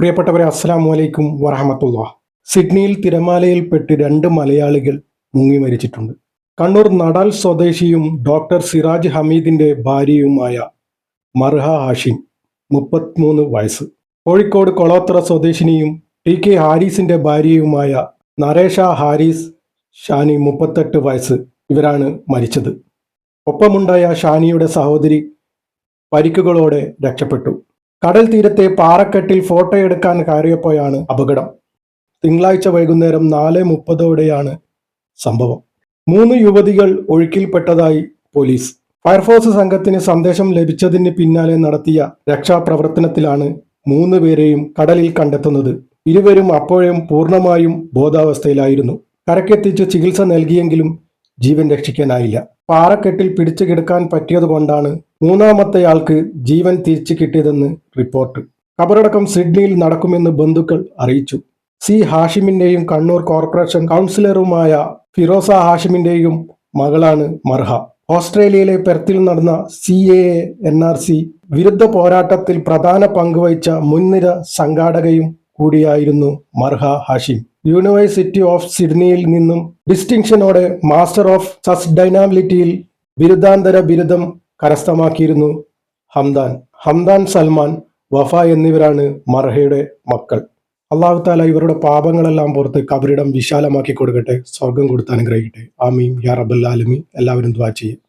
പ്രിയപ്പെട്ടവരെ അസ്സാം വലൈക്കും വറഹമത്തുള്ള. സിഡ്നിയിൽ തിരമാലയിൽപ്പെട്ട് രണ്ട് മലയാളികൾ മുങ്ങി മരിച്ചിട്ടുണ്ട്. കണ്ണൂർ നടാൽ സ്വദേശിയും ഡോക്ടർ സിറാജ് ഹമീദിന്റെ ഭാര്യയുമായ മർഹ ഹാഷിം മുപ്പത്തിമൂന്ന് വയസ്സ്. കോഴിക്കോട് കൊളോത്ര സ്വദേശിനിയും ടി കെ ഹാരിസിന്റെ ഭാര്യയുമായ നരേഷ ഹാരിസ് ഷാനി മുപ്പത്തെട്ട് വയസ്സ് ഇവരാണ് മരിച്ചത്. ഒപ്പമുണ്ടായ ഷാനിയുടെ സഹോദരി പരിക്കുകളോടെ രക്ഷപ്പെട്ടു. കടൽ തീരത്തെ പാറക്കെട്ടിൽ ഫോട്ടോയെടുക്കാൻ കയറിയപ്പോഴാണ് അപകടം. തിങ്കളാഴ്ച വൈകുന്നേരം നാല് മുപ്പതോടെയാണ് സംഭവം. മൂന്ന് യുവതികൾ ഒഴുക്കിൽപ്പെട്ടതായി പോലീസ്. ഫയർഫോഴ്സ് സംഘത്തിന് സന്ദേശം ലഭിച്ചതിന് പിന്നാലെ നടത്തിയ രക്ഷാപ്രവർത്തനത്തിലാണ് മൂന്ന് പേരെയും കടലിൽ കണ്ടെത്തുന്നത്. ഇരുവരും അപ്പോഴും പൂർണമായും ബോധാവസ്ഥയിലായിരുന്നു. കരക്കെത്തിച്ച് ചികിത്സ നൽകിയെങ്കിലും ജീവൻ രക്ഷിക്കാനായില്ല. പാറക്കെട്ടിൽ പിടിച്ചു കിടക്കാൻ പറ്റിയതുകൊണ്ടാണ് മൂന്നാമത്തെയാൾക്ക് ജീവൻ തിരിച്ചു കിട്ടിയതെന്ന് റിപ്പോർട്ട്. കബറടക്കം സിഡ്നിയിൽ നടക്കുമെന്ന് ബന്ധുക്കൾ അറിയിച്ചു. സി ഹാഷിമിന്റെയും കണ്ണൂർ കോർപ്പറേഷൻ കൗൺസിലറുമായ ഫിറോസ ഹാഷിമിന്റെയും മകളാണ് മർഹ. ഓസ്ട്രേലിയയിലെ പെർത്തിൽ നടന്ന C A N R C വിരുദ്ധ പോരാട്ടത്തിൽ പ്രധാന പങ്കുവഹിച്ച മുൻനിര സംഘാടകയും കൂടിയായിരുന്നു മർഹ ഹാഷിം. യൂണിവേഴ്സിറ്റി ഓഫ് സിഡ്നിയിൽ നിന്നും ഡിസ്റ്റിങ്ഷനോടെ മാസ്റ്റർ ഓഫ് സസ് ഡൈനാമിലിറ്റിയിൽ ബിരുദാന്തര ബിരുദം കരസ്ഥമാക്കിയിരുന്നു ഹംദാൻ. ഹംദാൻ സൽമാൻ വഫ എന്നിവരാണ് മർഹയുടെ മക്കൾ. അള്ളാഹു താല ഇവരുടെ പാപങ്ങളെല്ലാം പുറത്ത് കബറിടം വിശാലമാക്കി കൊടുക്കട്ടെ. സ്വർഗം കൊടുത്ത് അനുഗ്രഹിക്കട്ടെ. ആമീം യാ ആലമീൻ. എല്ലാവരും ദ്വാ ചെയ്യും.